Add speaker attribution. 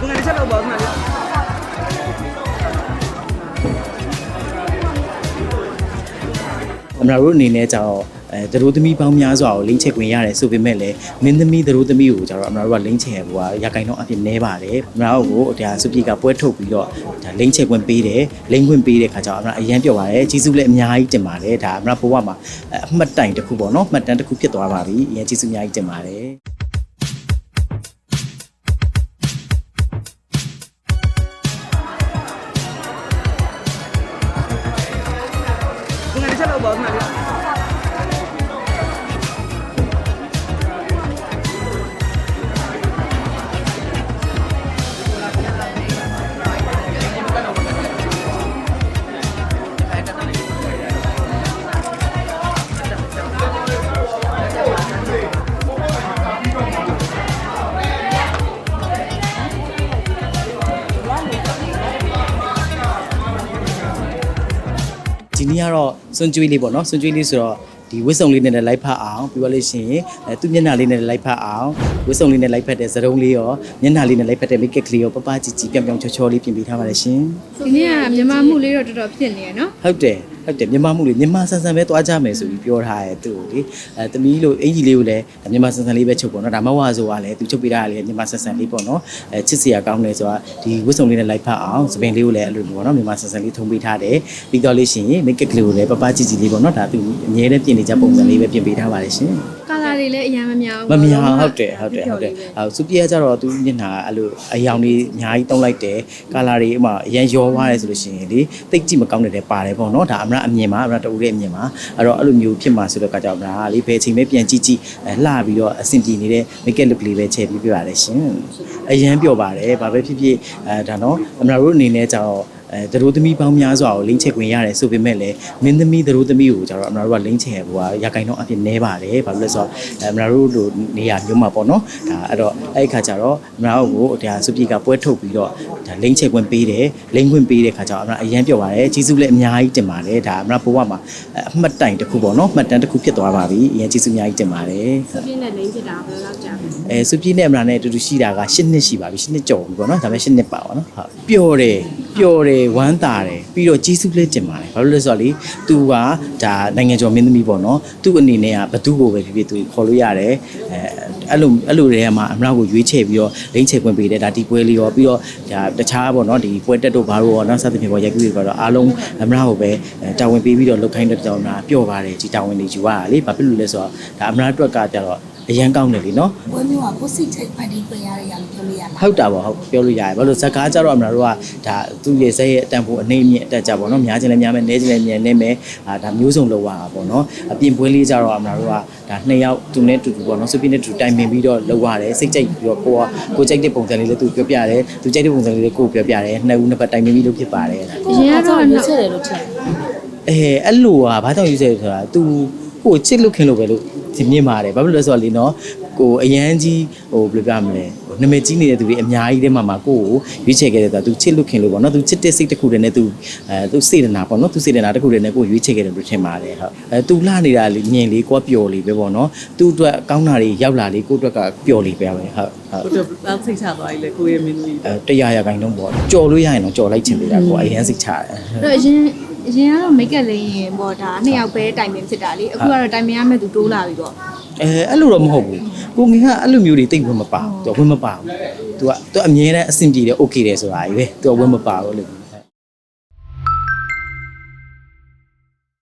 Speaker 1: ခုနကချက်တော့ပါခုနက
Speaker 2: အမတို့အနေနဲ့ကျတော့အဲသတို့သမီးပေါင်းများစွာကိုလိမ့်ချက်ခွင့်ရတယ်ဆိုပေမဲ့လည်းမင်းသမီးသတို့သမီးကိုကျတော့အမတို့ကလိမ့်ချက်ရကွာရခိုင်တော့အဖြစ်နဲပါတယ်အမတို့ကိုဒါစုပြေကပွဲထုတ်ပြီးတော့ဒါလိမ့်ချက်ခွင့်ပေးတယ်လိမ့်ခွင့်ပေးတဲ့ခါကျတော့အမတို့အရန်ပြောပါတယ်ကျေးဇူးလည်းအများကြီးတင်ပါတယ်ဒါအမတို့ဘဝမှာအမှတ်တိုင်တစ်ခုပေါ့နော်မှတ်တမ်းတစ်ခုဖြစ်သွားပါပြီအရန်ကျေးဇူးအများကြီးတင်ပါတယ်
Speaker 1: ခုန
Speaker 2: ဒီနေ့ကတော့စွန်ကျွေးလေးပေါ့နော်စွန်ကျွေးလေးဆိုတော့ဒီဝစ်စုံလေးနဲ့လည်းလိုက်ဖတ်အောင်ပြီးတော့လို့ရှိရင်အဲသူ့မျက်နှာလေးနဲ့လည်းလိုက်ဖတ်အောင်ဝစ်စုံလေးနဲ့လိုက်ဖတ်တဲ့ဇရုံးလေးရောမျက်နှာလေးနဲ့လိုက်ဖတ်တဲ့ make up ကလေးရောပပကြည်ကြည်ပြောင်ပြောင်ချောချောလေးပြင်ပေးထားပါတယ်ရှင်
Speaker 3: ဒီနေ့ကမြန်မာမှုလေးတော့တော်တော်ဖြစ်နေရနော်
Speaker 2: ဟုတ်တယ် ဟုတ်တယ်မြန်မာမှုလေးမြန်မာဆန်ဆန်ပဲသွားကြမယ်ဆိုပြီးပြောထားရဲသူ့ကိုလေအဲတမီးလို့အင်ကြီးလေးကိုလည်းမြန်မာဆန်ဆန်လေးပဲချုပ်ပေါ့နော်ဒါမဝဆိုတာလည်းသူချုပ်ပေးတာလည်းမြန်မာဆန်ဆန်လေးပေါ့နော်အဲချစ်စရာကောင်းတယ်ဆိုတာဒီဝစ်စုံလေးနဲ့လိုက်ဖတ်အောင်စပင်လေးကိုလည်းအဲ့လိုပေါ့နော်မြန်မာဆန်ဆန်လေးထုံပေးထားတယ်ပြီးတော့လို့ရှိရင် make up ကလေးကိုလည်းပပကြည်ကြည်လေးပေါ့နော်ဒါသူအမြဲတမ်းပြင်နေကြပုံစံလေးပဲပြင်ပေးထားပါတယ်ရှင်
Speaker 3: ကာလာ တွေလည်းအရင်မများ
Speaker 2: မမြာဟုတ်တယ်ဟုတ်တယ်ဟုတ်တယ်အဲစူပီယာကျတော့သူမျက်နှာအဲ့လိုအယောင်လေးအများကြီးတုံးလိုက်တယ်ကာလာတွေဥမာအရန်ရောသွားတယ်ဆိုလို့ရှိရင်လေတိတ်ကြည့်မကောင်းတဲ့ပါတယ်ပေါ့နော်ဒါအမရအမြင်ပါအမရတူတဲ့အမြင်ပါအဲ့တော့အဲ့လိုမျိုးဖြစ်မှာဆိုတော့ကကြောင့်ဒါလေဘယ်ချိန်ပဲပြန်ကြည့်ကြည့်အဲလှပြီးတော့အဆင်ပြေနေတဲ့ make up look လေးပဲချဲ့ပြီးပြပါတယ်ရှင်အရန်ပြောပါတယ်ဘာပဲဖြစ်ဖြစ်အဲဒါနော်အမရတို့အနေနဲ့ကျတော့ အဲသတို့သမီးပေါင်းများစွာကိုလိမ့်ချက်ခွင့်ရတယ်ဆိုပေမဲ့လည်းမင်းသမီးသတို့သမီးကိုကျတော့အမတို့ကလိမ့်ချက်ရကွာရခိုင်တော့အဖြစ်နဲပါတယ်ဘာလို့လဲဆိုတော့အမတို့လိုနေရာမျိုးမှာပေါ့နော်ဒါအဲ့တော့အဲ့ဒီခါကျတော့အမတို့ကိုဒါစုပြေကပွဲထုတ်ပြီးတော့ဒါလိမ့်ချက်ခွင့်ပေးတယ်လိမ့်ခွင့်ပေးတဲ့ခါကျတော့အမတို့အရန်ပြောပါတယ်ကျေးဇူးလည်းအများကြီးတင်ပါတယ်ဒါအမတို့ဘဝမှာအမှတ်တိုင်တစ်ခုပေါ့နော်မှတ်တမ်းတစ်ခုဖြစ်သွားပါပြီအရန်ကျေးဇူးအများကြီးတင်ပါတယ်
Speaker 3: စပြင်းနဲ့လိမ့်ချစ်တာဘယ်လောက်ကြာလဲ
Speaker 2: အဲစုပြေနဲ့အမရာနဲ့အတူတူရှိတာက၈နှစ်ရှိပါပြီ၈နှစ်ကျော်ပြီပေါ့နော်ဒါပေမဲ့၈နှစ်ပါပါနော်ဟုတ်ပျော်တယ်ပျော်တယ်ဝမ်းသာတယ်ပြီးတော့ကျေးဇူးလည်းတင်ပါတယ်ဘာလို့လဲဆိုတော့လေ तू ကဒါနိုင်ငံကျော်မင်းသမီးပေါ့နော်သူ့အနေနဲ့ကဘသူ့ကိုပဲဖြစ်ဖြစ် तू ခေါ်လို့ရတယ်အဲအဲ့လိုအဲ့လိုတွေကမှအမရာကိုရွေးချယ်ပြီးတော့လိမ့်ချယ်ခွင့်ပေးတယ်ဒါဒီပွဲလေးရောပြီးတော့ဒါတခြားပေါ့နော်ဒီပွဲတက်တို့ဘာလို့ရောနော်စသဖြင့်ပေါ့ရိုက်ကူးတွေပေါ့တော့အားလုံးအမရာကိုပဲတာဝန်ပေးပြီးတော့လုပ်ခိုင်းတဲ့ကြောင်တာပျော့ပါတယ်ဒီတာဝန်တွေယူရတာလေဘာဖြစ်လို့လဲဆိုတော့ဒါအမရာအတွက်ကကြတော့ အရန်ကောင်းတယ်လीနော်
Speaker 4: ပွဲမျိုးကကိုယ်စိတ်ချိတ်ဖန်တီးခွင့်ရတဲ့ရလို့ပြောလို့ရလား
Speaker 2: ဟုတ်တာပေါ့ဟုတ်ပြောလို့ရတယ်ဘာလို့ဇက်ကားကြတော့အမတို့ကဒါသူ့ရဲ့ဇက်ရဲ့အတန်ဖို့အနေအမြင့်အတက်ကြပေါ့နော်များချင်လည်းများမယ်နည်းချင်လည်းနည်းနေမယ်အာဒါမျိုးစုံလောက်ရတာပေါ့နော်အပြင်ပွဲလေးကြတော့အမတို့ကဒါနှစ်ယောက်သူနဲ့တူတူပေါ့နော်စပင်းနဲ့တူတိုင်ပင်ပြီးတော့လောက်ရတယ်စိတ်ကြိုက်ပြီးတော့ကိုကကိုကြိုက်တဲ့ပုံစံလေးလည်းသူပြောပြတယ်သူကြိုက်တဲ့ပုံစံလေးလည်းကိုပြောပြတယ်နှစ်ဦးနှစ်ပတ်တိုင်ပင်ပြီးလုပ်ဖြစ်ပါတယ်
Speaker 3: အရင်ကတော့
Speaker 4: ရွေး
Speaker 3: နောက်
Speaker 4: ချယ်တယ်လို့ထင်တယ်
Speaker 2: အဲအဲ့လိုကဘာကြောင့်ယူဆလဲဆိုတာ तू ကိုချစ်လို့ခင်လို့ပဲလို့ဒီမြင့်ပါတယ်ဘာဖြစ်လို့လဲဆိုတော့လေနော်ကိုအရန်ကြီးဟိုဘယ်လိုပြောမလဲဟိုနမည်ကြီးနေတဲ့သူတွေအများကြီးတဲ့မှာမှာကိုကိုရွေးချယ်ခဲ့တဲ့သူကသူချစ်လွတ်ခင်လို့ပေါ့နော်သူချစ်တဲ့စိတ်တစ်ခုတည်းနဲ့သူအဲသူစေတနာပေါ့နော်သူစေတနာတစ်ခုတည်းနဲ့ကိုရွေးချယ်ခဲ့တယ်လို့ထင်ပါတယ်ဟုတ်အဲသူလှနေတာလေမြင်လေကိုကပျော်လေပဲပေါ့နော်သူ့အတွက်ကောင်းတာတွေရောက်လာလေကိုအတွက်ကပျော်လေပဲပဲဟုတ်ဟုတ်
Speaker 1: ကိုတော့စိတ်ချသွားပြီလေကိုရဲ့မင်းကြီး
Speaker 2: အဲတရားရခိုင်တော့ပေါ့ကြော်လို့ရရင်တော့ကြော်လိုက်ချင်သေးတာကိုအရန်စိတ်ချတယ်အဲ့
Speaker 3: တော့အရင် အရင်ကတော့ make up လေးရင်ပေါ့ဒါနှစ်ယောက်ပဲတိုင်ပင်ဖြစ်တာလေအခုကတော့တိုင်ပင်ရမဲ့သူတိုးလာပြီပေါ့
Speaker 2: အဲအဲ့လိုတော့မဟုတ်ဘူးကိုငင်ကအဲ့လိုမျိုးတွေတိတ်ဝင်မပါဘူးသူကဝင်မပါဘူးသူကသူအမြဲတမ်းအဆင်ပြေတယ် okay တယ်ဆိုတာကြီးပဲသူကဝင်မပါဘူးလို့